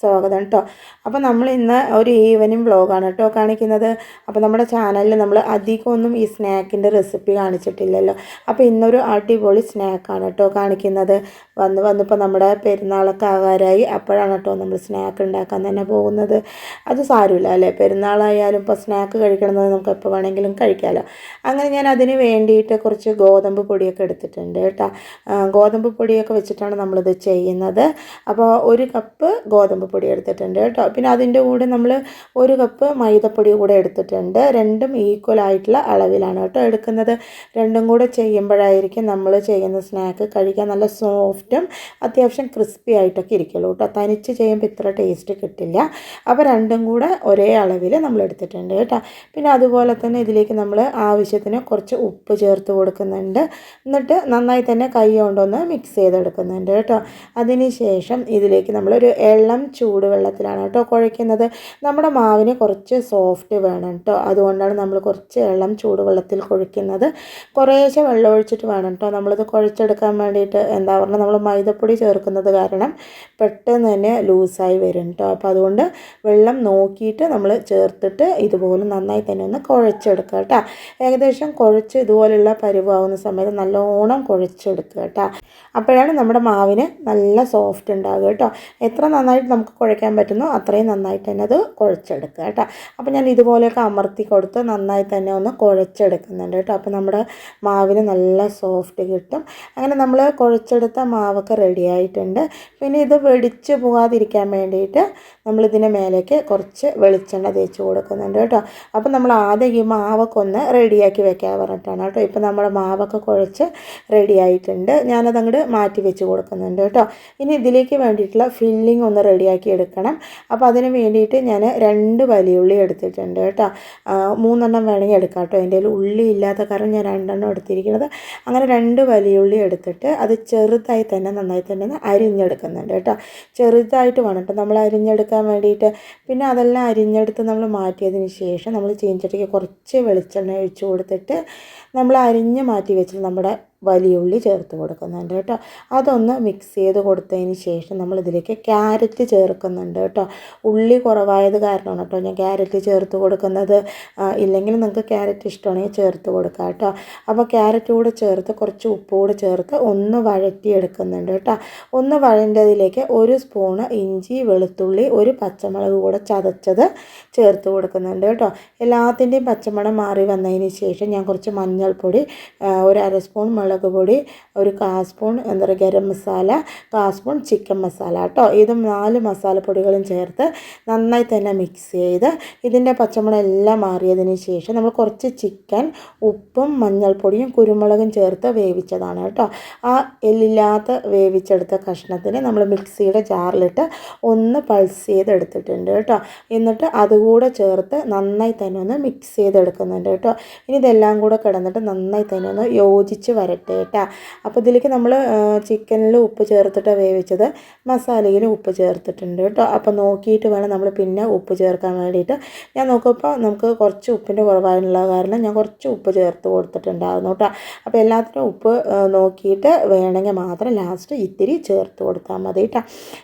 സ്വാഗതം കേട്ടോ അപ്പോൾ നമ്മൾ ഇന്ന് ഒരു ഈവനിങ് വ്ളോഗാണ് കേട്ടോ കാണിക്കുന്നത്. അപ്പോൾ നമ്മുടെ ചാനലിൽ നമ്മൾ അധികമൊന്നും ഈ സ്നാക്കിന്റെ റെസിപ്പി കാണിച്ചിട്ടില്ലല്ലോ. അപ്പോൾ ഇന്നൊരു അടിപൊളി സ്നാക്കാണ് കേട്ടോ കാണിക്കുന്നത്. വന്ന് വന്നിപ്പോൾ നമ്മുടെ പെരുന്നാളൊക്കെ ആകാരായി അപ്പോഴാണ് കേട്ടോ നമ്മൾ സ്നാക്ക് ഉണ്ടാക്കാൻ തന്നെ പോകുന്നത്. അത് സാരമില്ല അല്ലേ? പെരുന്നാളായാലും ഇപ്പോൾ സ്നാക്ക് കഴിക്കണമെന്ന് നമുക്ക് എപ്പോൾ വേണമെങ്കിലും കഴിക്കാമല്ലോ അങ്ങനെ ഞാൻ അതിന് വേണ്ടിയിട്ട് കുറച്ച് ഗോതമ്പ് പൊടിയൊക്കെ എടുത്തിട്ടുണ്ട് കേട്ടോ ഗോതമ്പ് പൊടിയൊക്കെ വെച്ചിട്ടാണ് നമ്മളിത് ചെയ്യുന്നത്. അപ്പോൾ ഒരു കപ്പ് ഗോതമ്പ് പൊടി എടുത്തിട്ടുണ്ട് കേട്ടോ. പിന്നെ അതിന്റെ കൂടെ നമ്മൾ ഒരു കപ്പ് മൈദപ്പൊടി കൂടെ എടുത്തിട്ടുണ്ട്. രണ്ടും ഈക്വൽ ആയിട്ടുള്ള അളവിലാണ് കേട്ടോ എടുക്കുന്നത്. രണ്ടും കൂടെ ചെയ്യുമ്പോഴായിരിക്കും നമ്മൾ ചെയ്യുന്ന സ്നാക്ക് കഴിക്കാൻ നല്ല സോഫ്റ്റും അത്യാവശ്യം ക്രിസ്പി ആയിട്ടൊക്കെ ഇരിക്കുള്ളൂ കേട്ടോ. തനിച്ച് ചെയ്യുമ്പോൾ ഇത്ര ടേസ്റ്റ് കിട്ടില്ല. അപ്പോൾ രണ്ടും കൂടെ ഒരേ അളവിൽ നമ്മൾ എടുത്തിട്ടുണ്ട് കേട്ടോ. പിന്നെ അതുപോലെ തന്നെ ഇതിലേക്ക് നമ്മൾ ആവശ്യത്തിന് കുറച്ച് ഉപ്പ് ചേർത്ത് കൊടുക്കുന്നുണ്ട്. എന്നിട്ട് നന്നായി തന്നെ കൈ കൊണ്ടൊന്ന് മിക്സ് ചെയ്തെടുക്കുന്നുണ്ട് കേട്ടോ. അതിന് ശേഷം ഇതിലേക്ക് നമ്മളൊരു ഇളം ചൂടുവെള്ളത്തിലാണ് കേട്ടോ കുഴയ്ക്കുന്നത്. നമ്മുടെ മാവിന് കുറച്ച് സോഫ്റ്റ് വേണം കേട്ടോ അതുകൊണ്ടാണ് നമ്മൾ കുറച്ച് വെള്ളം ചൂടുവെള്ളത്തിൽ കുഴയ്ക്കുന്നത്. കുറേശ്ശെ വെള്ളം ഒഴിച്ചിട്ട് വേണം കേട്ടോ നമ്മളിത് കുഴച്ചെടുക്കാൻ വേണ്ടിയിട്ട് എന്താ പറയുക നമ്മൾ മൈദപ്പൊടി ചേർക്കുന്നത് കാരണം പെട്ടെന്ന് തന്നെ ലൂസായി വരും കേട്ടോ അപ്പോൾ അതുകൊണ്ട് വെള്ളം നോക്കിയിട്ട് നമ്മൾ ചേർത്തിട്ട് ഇതുപോലെ നന്നായി തന്നെ ഒന്ന് കുഴച്ചെടുക്കുക കേട്ടോ ഏകദേശം കുഴച്ച് ഇതുപോലുള്ള പരിവാവുന്ന സമയത്ത് നല്ലോണം കുഴച്ചെടുക്കുക കേട്ടോ അപ്പോഴാണ് നമ്മുടെ മാവിന് നല്ല സോഫ്റ്റ് ഉണ്ടാകുക കേട്ടോ എത്ര നന്നായിട്ട് നമുക്ക് കുഴയ്ക്കാൻ പറ്റുന്നോ അത്രയും നന്നായിട്ട് തന്നെ അത് കുഴച്ചെടുക്കുക കേട്ടോ. അപ്പോൾ ഞാൻ ഇതുപോലെയൊക്കെ അമർത്തി കൊടുത്ത് നന്നായി തന്നെ ഒന്ന് കുഴച്ചെടുക്കുന്നുണ്ട് കേട്ടോ. അപ്പോൾ നമ്മുടെ മാവിന് നല്ല സോഫ്റ്റ് കിട്ടും. അങ്ങനെ നമ്മൾ കുഴച്ചെടുത്ത മാവൊക്കെ റെഡി ആയിട്ടുണ്ട്. പിന്നെ ഇത് വെടിച്ച് പോകാതിരിക്കാൻ വേണ്ടിയിട്ട് നമ്മളിതിന് മേലേക്ക് കുറച്ച് വെളിച്ചെണ്ണ തേച്ച് കൊടുക്കുന്നുണ്ട് കേട്ടോ. അപ്പോൾ നമ്മൾ ആദ്യം ഈ മാവൊക്കെ ഒന്ന് റെഡിയാക്കി വെക്കാൻ പറഞ്ഞിട്ടാണ് കേട്ടോ. ഇപ്പോൾ നമ്മുടെ മാവൊക്കെ കുഴച്ച് റെഡി ആയിട്ടുണ്ട്. ഞാനതങ്ങോട്ട് മാറ്റി വെച്ച് കൊടുക്കുന്നുണ്ട് കേട്ടോ. ഇനി ഇതിലേക്ക് വേണ്ടിയിട്ടുള്ള ഫില്ലിംഗ് ഒന്ന് റെഡിയാക്കി എടുക്കണം. അപ്പോൾ അതിന് വേണ്ടിയിട്ട് ഞാൻ രണ്ട് വലിയുള്ളി എടുത്തിട്ടുണ്ട് കേട്ടോ. മൂന്നെണ്ണം വേണമെങ്കിൽ എടുക്കാം കേട്ടോ. എന്റെ കയ്യിൽ ഉള്ളി ഇല്ലാത്ത കാരണം ഞാൻ രണ്ടെണ്ണം എടുത്തിരിക്കുന്നത്. അങ്ങനെ രണ്ട് വലിയുള്ളി എടുത്തിട്ട് അത് ചെറുതായി തന്നെ നന്നായി തന്നെ അരിഞ്ഞെടുക്കുന്നുണ്ട് കേട്ടോ. ചെറുതായിട്ട് വേണം കേട്ടോ. നമ്മൾ അരിഞ്ഞെടുക്കാൻ വേണ്ടിയിട്ട്. പിന്നെ അതെല്ലാം അരിഞ്ഞെടുത്ത് നമ്മൾ മാറ്റിയതിന് ശേഷം നമ്മൾ ചീഞ്ചട്ടിക്ക് കുറച്ച് വെളിച്ചെണ്ണ ഒഴിച്ച് കൊടുത്തിട്ട് നമ്മൾ അരിഞ്ഞ് മാറ്റി വെച്ചിട്ട് നമ്മുടെ വലിയ ഉള്ളി ചേർത്ത് കൊടുക്കുന്നുണ്ട് കേട്ടോ. അതൊന്ന് മിക്സ് ചെയ്ത് കൊടുത്തതിന് ശേഷം നമ്മൾ ഇതിലേക്ക് ക്യാരറ്റ് ചേർക്കുന്നുണ്ട് കേട്ടോ. ഉള്ളി കുറവായത് കാരണമാണ് കേട്ടോ ഞാൻ ക്യാരറ്റ് ചേർത്ത് കൊടുക്കുന്നത്. ഇല്ലെങ്കിൽ നിങ്ങൾക്ക് ക്യാരറ്റ് ഇഷ്ടമാണെങ്കിൽ ചേർത്ത് കൊടുക്കാം കേട്ടോ. അപ്പോൾ ക്യാരറ്റ് കൂടെ ചേർത്ത് കുറച്ച് ഉപ്പ് കൂടെ ചേർത്ത് ഒന്ന് വഴറ്റിയെടുക്കുന്നുണ്ട് കേട്ടോ. ഒന്ന് വഴണ്ടതിലേക്ക് ഒരു സ്പൂണ് ഇഞ്ചി വെളുത്തുള്ളി ഒരു പച്ചമുളക് കൂടെ ചതച്ചത് ചേർത്ത് കൊടുക്കുന്നുണ്ട് കേട്ടോ. എല്ലാത്തിന്റെയും പച്ചമണം മാറി വന്നതിന് ശേഷം ഞാൻ കുറച്ച് മഞ്ഞൾപ്പൊടി ഒരു അര സ്പൂൺ മുളക് പൊടി ഒരു കാ സ്പൂൺ എന്താ പറയുക ഗരം മസാല കാ സ്പൂൺ ചിക്കൻ മസാല കേട്ടോ. ഇതും നാല് മസാലപ്പൊടികളും ചേർത്ത് നന്നായി തന്നെ മിക്സ് ചെയ്ത് ഇതിന്റെ പച്ചമണം എല്ലാം മാറിയതിന് ശേഷം നമ്മൾ കുറച്ച് ചിക്കൻ ഉപ്പും മഞ്ഞൾപ്പൊടിയും കുരുമുളകും ചേർത്ത് വേവിച്ചതാണ് കേട്ടോ. ആ എല്ലില്ലാത്ത വേവിച്ചെടുത്ത കഷ്ണത്തിന് നമ്മൾ മിക്സിയുടെ ജാറിലിട്ട് ഒന്ന് പൾസ് ചെയ്തെടുത്തിട്ടുണ്ട് കേട്ടോ. എന്നിട്ട് അതുകൂടെ ചേർത്ത് നന്നായി തന്നെ ഒന്ന് മിക്സ് ചെയ്തെടുക്കുന്നുണ്ട് കേട്ടോ. ഇനി ഇതെല്ലാം കൂടെ കിടന്നിട്ട് നന്നായി തന്നെ ഒന്ന് യോജിച്ച് വരട്ടെ. കേട്ടോ അപ്പോൾ ഇതിലേക്ക് നമ്മൾ ചിക്കനിൽ ഉപ്പ് ചേർത്തിട്ട് വേവിച്ചത്. മസാലയിൽ ഉപ്പ് ചേർത്തിട്ടുണ്ട് കേട്ടോ. അപ്പോൾ നോക്കിയിട്ട് വേണം നമ്മൾ പിന്നെ ഉപ്പ് ചേർക്കാൻ വേണ്ടിയിട്ട്. ഞാൻ നോക്കുമ്പോൾ നമുക്ക് കുറച്ച് ഉപ്പിന്റെ കുറവായുള്ള കാരണം ഞാൻ കുറച്ച് ഉപ്പ് ചേർത്ത് കൊടുത്തിട്ടുണ്ടായിരുന്നു കേട്ടോ. അപ്പോൾ എല്ലാത്തിനും ഉപ്പ് നോക്കിയിട്ട് വേണമെങ്കിൽ മാത്രം ലാസ്റ്റ് ഇത്തിരി ചേർത്ത് കൊടുത്താൽ മതി കേട്ടോ.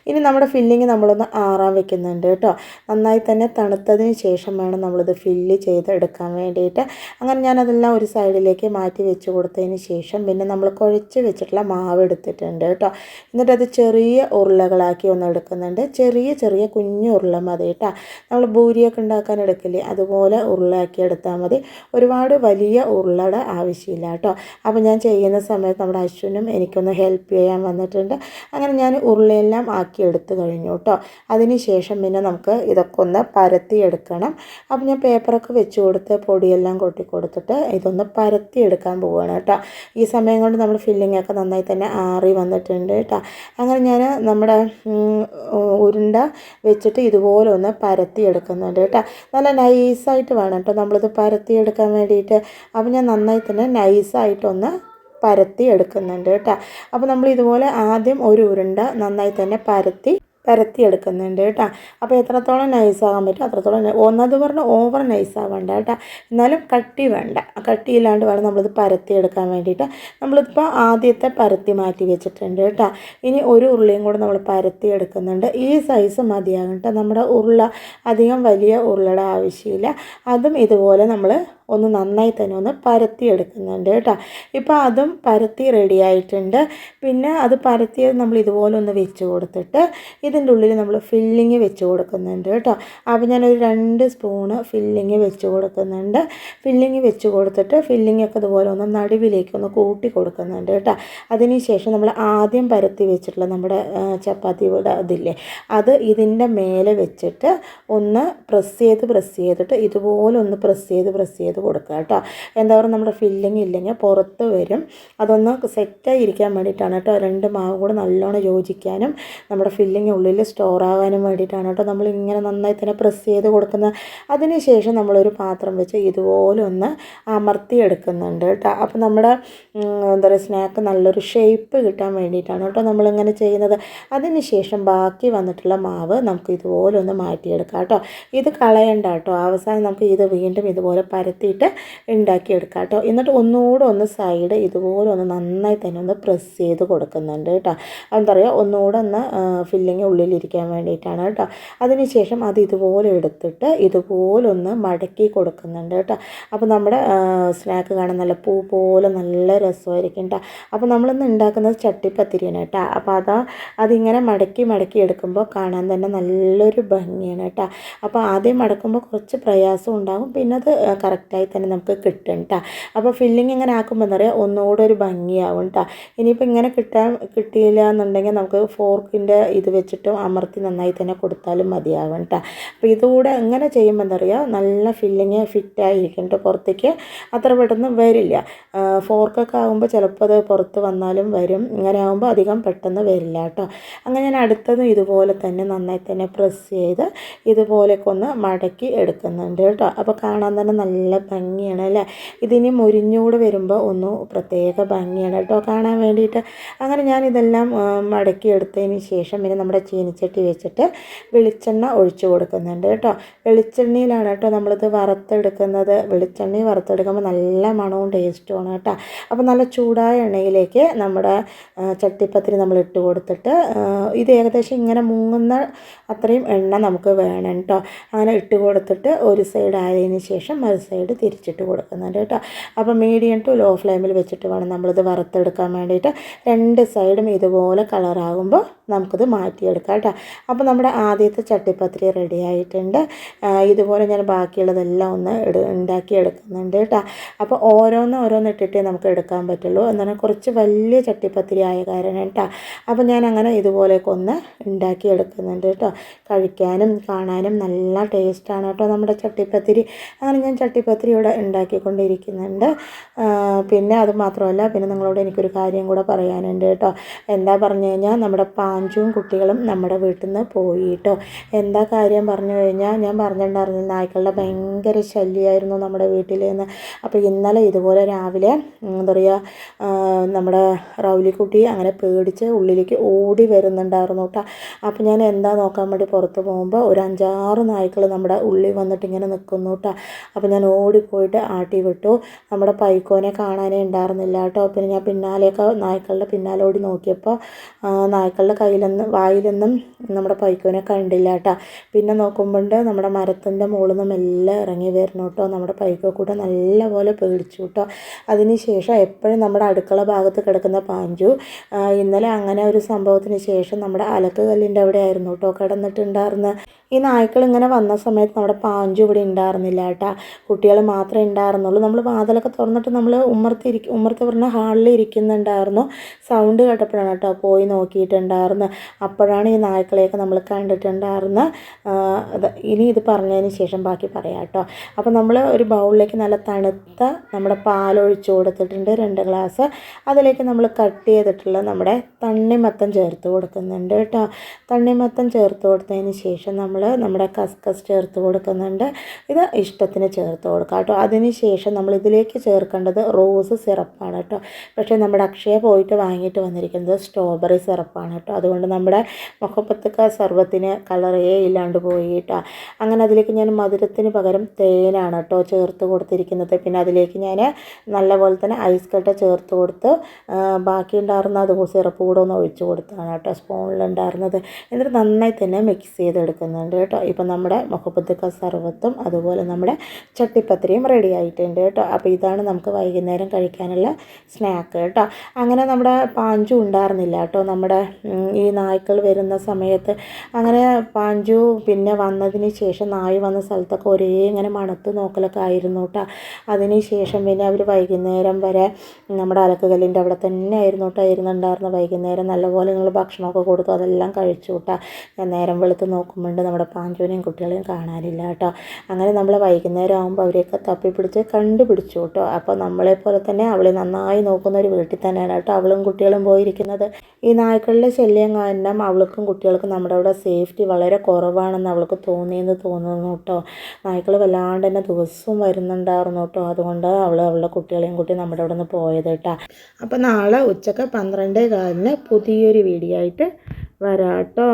ഇനി നമ്മുടെ ഫില്ലിങ് നമ്മളൊന്ന് ആറാൻ വെക്കുന്നുണ്ട് കേട്ടോ. നന്നായി തന്നെ തണുത്തതിന് ശേഷം വേണം നമ്മളിത് ഫില്ല് ചെയ്തെടുക്കാൻ വേണ്ടിയിട്ട്. അങ്ങനെ ഞാനതെല്ലാം ഒരു സൈഡിലേക്ക് മാറ്റി വെച്ച് കൊടുത്തതിന് ശേഷം പിന്നെ നമ്മൾ കുഴച്ച് വെച്ചിട്ടുള്ള മാവ് എടുത്തിട്ടുണ്ട് കേട്ടോ. എന്നിട്ട് ചെറിയ ഉരുളകളാക്കി ഒന്ന് എടുക്കുന്നുണ്ട്. ചെറിയ ചെറിയ കുഞ്ഞു ഉരുള മതി കേട്ടോ. നമ്മൾ ഭൂരിയൊക്കെ ഉണ്ടാക്കാൻ എടുക്കില്ലേ? അതുപോലെ ഉരുളാക്കി എടുത്താൽ മതി. ഒരുപാട് വലിയ ഉരുളയുടെ ആവശ്യമില്ല കേട്ടോ. അപ്പോൾ ഞാൻ ചെയ്യുന്ന സമയത്ത് നമ്മുടെ അശ്വിനും എനിക്കൊന്ന് ഹെൽപ്പ് ചെയ്യാൻ വന്നിട്ടുണ്ട്. അങ്ങനെ ഞാൻ ഉരുളയെല്ലാം ആക്കി എടുത്തു കഴിഞ്ഞു കേട്ടോ. അതിന് ശേഷം പിന്നെ നമുക്ക് ഇതൊക്കെ ഒന്ന് പരത്തി എടുക്കണം. അപ്പോൾ ഞാൻ പേപ്പറൊക്കെ വെച്ച് കൊടുത്ത് പൊടിയെല്ലാം കൊട്ടി കൊടുത്തിട്ട് ഇതൊന്ന് പരത്തി എടുക്കാൻ പോവുകയാണ് കേട്ടോ. ഈ സമയം കൊണ്ട് നമ്മൾ ഫില്ലിംഗ് ഒക്കെ നന്നായി തന്നെ ആറി വന്നിട്ടുണ്ട് കേട്ടോ അങ്ങനെ ഞാൻ നമ്മുടെ ഉരുണ്ട വെച്ചിട്ട് ഇതുപോലെ ഒന്ന് പരത്തി എടുക്കുന്നുണ്ട് കേട്ടോ നല്ല നൈസായിട്ട് വേണം കേട്ടോ നമ്മളിത് പരത്തി എടുക്കാൻ വേണ്ടിയിട്ട്. അപ്പോൾ ഞാൻ നന്നായി തന്നെ നൈസായിട്ടൊന്ന് പരത്തി എടുക്കുന്നുണ്ട് കേട്ടോ അപ്പോൾ നമ്മൾ ഇതുപോലെ ആദ്യം ഒരു ഉരുണ്ട നന്നായി തന്നെ പരത്തി പരത്തിയെടുക്കുന്നുണ്ട് കേട്ടോ. അപ്പോൾ എത്രത്തോളം നൈസാകാൻ പറ്റും അത്രത്തോളം ഒന്നത് പറഞ്ഞ് ഓവർ നൈസാവണ്ട കേട്ടോ. എന്നാലും കട്ടി വേണ്ട. കട്ടിയില്ലാണ്ട് വേണം നമ്മളിത് പരത്തിയെടുക്കാൻ വേണ്ടിയിട്ട്. നമ്മളിപ്പോൾ ആദ്യത്തെ പരത്തി മാറ്റി വെച്ചിട്ടുണ്ട് കേട്ടോ. ഇനി ഒരു ഉരുളയും കൂടെ നമ്മൾ പരത്തി എടുക്കുന്നുണ്ട് ഈ സൈസ് മതിയാകും കേട്ടോ. നമ്മുടെ ഉരുള അധികം വലിയ ഉരുളയുടെ ആവശ്യമില്ല. അതും ഇതുപോലെ നമ്മൾ ഒന്ന് നന്നായി തന്നെ ഒന്ന് പരത്തി എടുക്കുന്നുണ്ട് കേട്ടോ. ഇപ്പോൾ അതും പരത്തി റെഡി ആയിട്ടുണ്ട്. പിന്നെ അത് പരത്തിയത് നമ്മൾ ഇതുപോലെ ഒന്ന് വെച്ച് കൊടുത്തിട്ട് ഇതിന്റെ ഉള്ളിൽ നമ്മൾ ഫില്ലിങ് വെച്ച് കൊടുക്കുന്നുണ്ട് കേട്ടോ. അപ്പോൾ ഞാനൊരു രണ്ട് സ്പൂണ് ഫില്ലിങ് വെച്ച് കൊടുക്കുന്നുണ്ട്. ഫില്ലിങ് വെച്ച് കൊടുത്തിട്ട് ഫില്ലിംഗ് ഒക്കെ ഇതുപോലെ ഒന്ന് നടുവിലേക്ക് ഒന്ന് കൂട്ടി കൊടുക്കുന്നുണ്ട് കേട്ടോ. അതിന് ശേഷം നമ്മൾ ആദ്യം പരത്തി വെച്ചിട്ടുള്ള നമ്മുടെ ചപ്പാത്തിയുടെ ഇതില്ലേ അത് ഇതിന്റെ മേലെ വെച്ചിട്ട് ഒന്ന് പ്രസ് ചെയ്ത് പ്രസ് ചെയ്തിട്ട് ഇതുപോലെ ഒന്ന് പ്രസ് ചെയ്ത് പ്രസ് ചെയ്ത് കൊടുക്കുക കേട്ടോ. എന്താ പറയുക നമ്മുടെ ഫില്ലിങ് ഇല്ലെങ്കിൽ പുറത്ത് വരും. അതൊന്ന് സെറ്റായി ഇരിക്കാൻ വേണ്ടിയിട്ടാണ് കേട്ടോ. രണ്ട് മാവ് കൂടെ നല്ലോണം യോജിക്കാനും നമ്മുടെ ഫില്ലിങ് ഉള്ളിൽ സ്റ്റോർ ആകാനും വേണ്ടിയിട്ടാണ് കേട്ടോ. നമ്മൾ ഇങ്ങനെ നന്നായി തന്നെ പ്രസ് ചെയ്ത് കൊടുക്കുന്ന അതിനുശേഷം നമ്മളൊരു പാത്രം വെച്ച് ഇതുപോലെ ഒന്ന് അമർത്തി എടുക്കുന്നുണ്ട് കേട്ടോ. അപ്പോൾ നമ്മുടെ എന്താ പറയുക സ്നാക്ക് നല്ലൊരു ഷേപ്പ് കിട്ടാൻ വേണ്ടിയിട്ടാണ് കേട്ടോ നമ്മളിങ്ങനെ ചെയ്യുന്നത്. അതിനുശേഷം ബാക്കി വന്നിട്ടുള്ള മാവ് നമുക്ക് ഇതുപോലെ ഒന്ന് മാറ്റിയെടുക്കാം കേട്ടോ. ഇത് കളയണ്ട കേട്ടോ. അവസാനം നമുക്ക് ഇത് വീണ്ടും ഇതുപോലെ പരത്തിയിട്ട് ഉണ്ടാക്കിയെടുക്കാം കേട്ടോ. എന്നിട്ട് ഒന്നുകൂടെ ഒന്ന് സൈഡ് ഇതുപോലെ ഒന്ന് നന്നായി തന്നെ ഒന്ന് പ്രസ് ചെയ്ത് കൊടുക്കുന്നുണ്ട് കേട്ടോ. എന്താ പറയുക? ഒന്നുകൂടെ ഒന്ന് ഫില്ലിങ് ഉള്ളിലിരിക്കാൻ വേണ്ടിയിട്ടാണ് കേട്ടോ. അതിനുശേഷം അത് ഇതുപോലെ എടുത്തിട്ട് ഇതുപോലെ ഒന്ന് മടക്കി കൊടുക്കുന്നുണ്ട് കേട്ടോ. അപ്പോൾ നമ്മുടെ സ്നാക്ക് കാണാൻ നല്ല പൂ പോലെ നല്ല രസമായിരിക്കും കേട്ടോ. അപ്പോൾ നമ്മളിന്ന് ഉണ്ടാക്കുന്നത് ചട്ടിപ്പത്തിരിയാണ് കേട്ടോ. അപ്പോൾ അതാ അതിങ്ങനെ മടക്കി മടക്കി എടുക്കുമ്പോൾ കാണാൻ തന്നെ നല്ലൊരു ഭംഗിയാണ് കേട്ടോ. അപ്പോൾ ആദ്യം മടക്കുമ്പോൾ കുറച്ച് പ്രയാസം ഉണ്ടാകും. പിന്നെ അത് കറക്റ്റായി തന്നെ നമുക്ക് കിട്ടും കേട്ടോ അപ്പോൾ ഫില്ലിങ് ഇങ്ങനെ ആക്കുമ്പോൾ എന്താ പറയുക ഒന്നുകൂടെ ഒരു ഭംഗിയാവും കേട്ടോ ഇനിയിപ്പോൾ ഇങ്ങനെ കിട്ടാൻ കിട്ടിയില്ല എന്നുണ്ടെങ്കിൽ നമുക്ക് ഫോർക്കിന്റെ ഇത് വെച്ചിട്ട് അമർത്തി നന്നായി തന്നെ കൊടുത്താലും മതിയാവും കേട്ടോ അപ്പോൾ ഇതുകൂടെ ഇങ്ങനെ ചെയ്യുമ്പോൾ എന്താ പറയുക നല്ല ഫില്ലിങ് ഫിറ്റായിരിക്കും കേട്ടോ പുറത്തേക്ക്. അത്ര പെട്ടെന്ന് വരില്ല. ഫോർക്കൊക്കെ ആകുമ്പോൾ ചിലപ്പോൾ അത് പുറത്ത് വന്നാലും വരും. ഇങ്ങനെ ആകുമ്പോൾ അധികം പെട്ടെന്ന് വരില്ല കേട്ടോ അങ്ങനെ ഞാൻ അടുത്തതും ഇതുപോലെ തന്നെ നന്നായി തന്നെ പ്രസ് ചെയ്ത് ഇതുപോലെയൊക്കെ ഒന്ന് മടക്കി എടുക്കുന്നുണ്ട് കേട്ടോ അപ്പോൾ കാണാൻ തന്നെ നല്ല ഭംഗിയാണ് അല്ലേ? ഇതിനി മുരിഞ്ഞൂട് വരുമ്പോൾ ഒന്ന് പ്രത്യേക ഭംഗിയാണ് കേട്ടോ കാണാൻ വേണ്ടിയിട്ട്. അങ്ങനെ ഞാൻ ഇതെല്ലാം മടക്കിയെടുത്തതിന് ശേഷം പിന്നെ നമ്മുടെ ചീനിച്ചട്ടി വെച്ചിട്ട് വെളിച്ചെണ്ണ ഒഴിച്ചു കൊടുക്കുന്നുണ്ട് കേട്ടോ. വെളിച്ചെണ്ണയിലാണ് കേട്ടോ നമ്മളിത് വറുത്തെടുക്കുന്നത്. വെളിച്ചെണ്ണ വറുത്തെടുക്കുമ്പോൾ നല്ല മണവും ടേസ്റ്റുമാണ് കേട്ടോ. അപ്പോൾ നല്ല ചൂടായ എണ്ണയിലേക്ക് നമ്മുടെ ചട്ടിപ്പത്തിരി നമ്മൾ ഇട്ട് കൊടുത്തിട്ട് ഇത് ഏകദേശം ഇങ്ങനെ മുങ്ങുന്ന അത്രയും എണ്ണ നമുക്ക് വേണം കേട്ടോ. അങ്ങനെ ഇട്ട് കൊടുത്തിട്ട് ഒരു സൈഡ് ആയതിന് ശേഷം മറു സൈഡ് തിരിച്ചിട്ട് കൊടുക്കുന്നുണ്ട് കേട്ടോ. അപ്പോൾ മീഡിയം ടു ലോ ഫ്ലെയിമിൽ വെച്ചിട്ട് വേണം നമ്മളിത് വറുത്തെടുക്കാൻ വേണ്ടിയിട്ട്. രണ്ട് സൈഡും ഇതുപോലെ കളറാകുമ്പോൾ നമുക്കിത് മാറ്റിയെടുക്കാം കേട്ടോ. അപ്പോൾ നമ്മുടെ ആദ്യത്തെ ചട്ടിപ്പത്രി റെഡി ആയിട്ടുണ്ട്. ഇതുപോലെ ഞാൻ ബാക്കിയുള്ളതെല്ലാം ഒന്ന് ഉണ്ടാക്കി എടുക്കുന്നുണ്ട് കേട്ടോ. അപ്പോൾ ഓരോന്ന് ഓരോന്ന് ഇട്ടിട്ടേ നമുക്ക് എടുക്കാൻ പറ്റുള്ളൂ. എന്നാൽ കുറച്ച് വലിയ ചട്ടിപ്പത്തിരി ആയ കാരണം കേട്ടോ. അപ്പോൾ ഞാൻ അങ്ങനെ ഇതുപോലെയൊക്കെ ഒന്ന് ഉണ്ടാക്കി എടുക്കുന്നുണ്ട് കേട്ടോ. കഴിക്കാനും കാണാനും നല്ല ടേസ്റ്റാണ് കേട്ടോ നമ്മുടെ ചട്ടിപ്പത്തിരി. അങ്ങനെ ഞാൻ ചട്ടിപ്പത്തിരി ഇവിടെ ഉണ്ടാക്കിക്കൊണ്ടിരിക്കുന്നുണ്ട്. പിന്നെ അത് മാത്രമല്ല പിന്നെ നിങ്ങളോട് എനിക്കൊരു കാര്യം കൂടെ പറയാനുണ്ട് കേട്ടോ. എന്താ പറഞ്ഞു കഴിഞ്ഞാൽ നമ്മുടെ പാഞ്ചും കുട്ടികളും നമ്മുടെ വീട്ടിൽ നിന്ന് പോയി കേട്ടോ എന്താ കാര്യം പറഞ്ഞു കഴിഞ്ഞാൽ ഞാൻ പറഞ്ഞിട്ടുണ്ടായിരുന്നു നായ്ക്കളുടെ ഭയങ്കര ശല്യമായിരുന്നു നമ്മുടെ വീട്ടിൽ നിന്ന് അപ്പോൾ ഇന്നലെ ഇതുപോലെ രാവിലെ എന്താ പറയുക നമ്മുടെ റൗലിക്കുട്ടി അങ്ങനെ പേടിച്ച് ഉള്ളിലേക്ക് ഓടി വരുന്നുണ്ടായിരുന്നു കേട്ടോ. അപ്പോൾ ഞാൻ എന്താ നോക്കാൻ വേണ്ടി പുറത്ത് പോകുമ്പോൾ ഒരു അഞ്ചാറ് നായ്ക്കൾ നമ്മുടെ ഉള്ളിൽ വന്നിട്ട് ഇങ്ങനെ നിൽക്കുന്നു കേട്ടോ. അപ്പോൾ ഞാൻ ഓടിപ്പോയിട്ട് ആട്ടി വിട്ടു. നമ്മുടെ പൈക്കോനെ കാണാനേ ഉണ്ടായിരുന്നില്ല കേട്ടോ. പിന്നെ ഞാൻ പിന്നാലെയൊക്കെ നായ്ക്കളുടെ പിന്നാലെ ഓടി നോക്കിയപ്പോൾ നായ്ക്കളുടെ കയ്യിലൊന്നും വായിലൊന്നും നമ്മുടെ പൈക്കോനെ കണ്ടില്ല കേട്ടോ. പിന്നെ നോക്കുമ്പോണ്ട് നമ്മുടെ മരത്തിന്റെ മുകളിൽ നിന്നും എല്ലാം ഇറങ്ങി വരുന്നു കേട്ടോ. നമ്മുടെ പൈക്കോ കൂടെ നല്ലപോലെ പേടിച്ചു കേട്ടോ. അതിന് ശേഷം എപ്പോഴും നമ്മുടെ അടുക്കള ഭാഗത്ത് കിടക്കുന്ന പാഞ്ചു ഇന്നലെ അങ്ങനെ ഒരു സംഭവത്തിന് ശേഷം നമ്മുടെ അലക്ക് കല്ലിന്റെ അവിടെ ആയിരുന്നു കേട്ടോ. കിടന്നിട്ടുണ്ടായിരുന്നത്. ഈ നായ്ക്കൾ ഇങ്ങനെ വന്ന സമയത്ത് നമ്മുടെ പാഞ്ചു ഇവിടെ ഉണ്ടായിരുന്നില്ല കേട്ടോ. കുട്ടികൾ മാത്രമേ ഉണ്ടായിരുന്നുള്ളൂ. നമ്മൾ വാതിലൊക്കെ തുറന്നിട്ട് നമ്മൾ ഉമ്മർത്തിരി ഉമ്മർത്ത് പറഞ്ഞ ഹാളിൽ ഇരിക്കുന്നുണ്ടായിരുന്നു. സൗണ്ട് കേട്ടപ്പോഴാണ് കേട്ടോ പോയി നോക്കിയിട്ടുണ്ടായിരുന്നു അപ്പോഴാണ് ഈ നായ്ക്കളെയൊക്കെ നമ്മൾ കണ്ടിട്ടുണ്ടായിരുന്നു ഇനി ഇത് പറഞ്ഞതിന് ശേഷം ബാക്കി പറയാം കേട്ടോ. അപ്പോൾ നമ്മൾ ഒരു ബൗളിലേക്ക് നല്ല തണുത്ത നമ്മുടെ പാലൊഴിച്ച് കൊടുത്തിട്ടുണ്ട് രണ്ട് ഗ്ലാസ്. അതിലേക്ക് നമ്മൾ കട്ട് ചെയ്തിട്ടുള്ള നമ്മുടെ തണ്ണിമത്തം ചേർത്ത് കൊടുക്കുന്നുണ്ട് കേട്ടോ. തണ്ണിമത്തം ചേർത്ത് കൊടുത്തതിന് ശേഷം നമ്മൾ നമ്മുടെ കസ്കസ് ചേർത്ത് കൊടുക്കുന്നുണ്ട്. ഇത് ഇഷ്ടത്തിന് ചേർത്ത് കൊടുക്കാം കേട്ടോ. അതിന് ശേഷം നമ്മൾ ഇതിലേക്ക് ചേർക്കേണ്ടത് റോസ് സിറപ്പാണ് കേട്ടോ. പക്ഷേ നമ്മുടെ അക്ഷയ പോയിട്ട് വാങ്ങിയിട്ട് വന്നിരിക്കുന്നത് സ്ട്രോബെറി സിറപ്പാണ് കേട്ടോ. അതുകൊണ്ട് നമ്മുടെ മുഖപ്പത്തക്ക സർവത്തിന് കളറേ ഇല്ലാണ്ട് പോയി കേട്ടോ അങ്ങനെ അതിലേക്ക് ഞാൻ മധുരത്തിന് പകരം തേനാണ് കേട്ടോ ചേർത്ത് കൊടുത്തിരിക്കുന്നത്. പിന്നെ അതിലേക്ക് ഞാൻ നല്ലപോലെ തന്നെ ഐസ് കട്ട ചേർത്ത് കൊടുത്ത് ബാക്കി ഉണ്ടായിരുന്ന അത് സിറപ്പ് കൂടെ ഒന്ന് ഒഴിച്ചു കൊടുത്താണ് കേട്ടോ സ്പൂണിലുണ്ടായിരുന്നത്. എന്നിട്ട് നന്നായി തന്നെ മിക്സ് ചെയ്തെടുക്കുന്നുണ്ട്. കേട്ടോ. ഇപ്പം നമ്മുടെ മുഖപ്പുത്തുക്ക സർവത്തും അതുപോലെ നമ്മുടെ ചട്ടിപ്പത്തിരിയും റെഡി ആയിട്ടുണ്ട് കേട്ടോ. അപ്പോൾ ഇതാണ് നമുക്ക് വൈകുന്നേരം കഴിക്കാനുള്ള സ്നാക്ക് കേട്ടോ. അങ്ങനെ നമ്മുടെ പാഞ്ചു ഉണ്ടായിരുന്നില്ല കേട്ടോ. നമ്മുടെ ഈ നായ്ക്കൾ വരുന്ന സമയത്ത് അങ്ങനെ പാഞ്ചു പിന്നെ വന്നതിന് ശേഷം നായ് വന്ന സ്ഥലത്തൊക്കെ ഒരേ ഇങ്ങനെ മണത്ത് നോക്കലൊക്കെ ആയിരുന്നു കേട്ടോ. അതിന് ശേഷം പിന്നെ അവർ വൈകുന്നേരം വരെ നമ്മുടെ അലക്കുകല്ലിന്റെ അവിടെ തന്നെ ആയിരുന്നു കേട്ടോ. ഇരുന്നുണ്ടായിരുന്നു വൈകുന്നേരം നല്ലപോലെ നിങ്ങൾ ഭക്ഷണമൊക്കെ കൊടുത്തു അതെല്ലാം കഴിച്ചു കേട്ടോ. ഞാൻ നേരം വെളുത്ത് നോക്കുമ്പോൾ നമ്മുടെ പാഞ്ചുവിനെയും കുട്ടികളെയും കാണാനില്ല കേട്ടോ. അങ്ങനെ നമ്മൾ വൈകുന്നേരം ആകുമ്പോൾ അവരെയൊക്കെ തപ്പിപ്പിടിച്ച് കണ്ടുപിടിച്ചു കേട്ടോ. അപ്പോൾ നമ്മളെ പോലെ തന്നെ അവളെ നന്നായി നോക്കുന്ന ഒരു വീട്ടിൽ തന്നെയാണ് കേട്ടോ അവളും കുട്ടികളും പോയിരിക്കുന്നത്. ഈ നായ്ക്കളുടെ ശല്യം കാരണം അവൾക്കും കുട്ടികൾക്കും നമ്മുടെ അവിടെ സേഫ്റ്റി വളരെ കുറവാണെന്ന് അവൾക്ക് തോന്നിയെന്ന് തോന്നുന്നു കേട്ടോ. നായ്ക്കൾ വല്ലാണ്ട് തന്നെ ദിവസവും വരുന്നുണ്ടായിരുന്നു കേട്ടോ. അതുകൊണ്ട് അവൾ അവളുടെ കുട്ടികളെയും കൂട്ടി നമ്മുടെ അവിടെ നിന്ന് പോയത് കേട്ടോ. അപ്പോൾ നാളെ ഉച്ചയ്ക്ക് പന്ത്രണ്ടേ കാലിന് പുതിയൊരു വീഡിയോ ആയിട്ട് വരാട്ടോ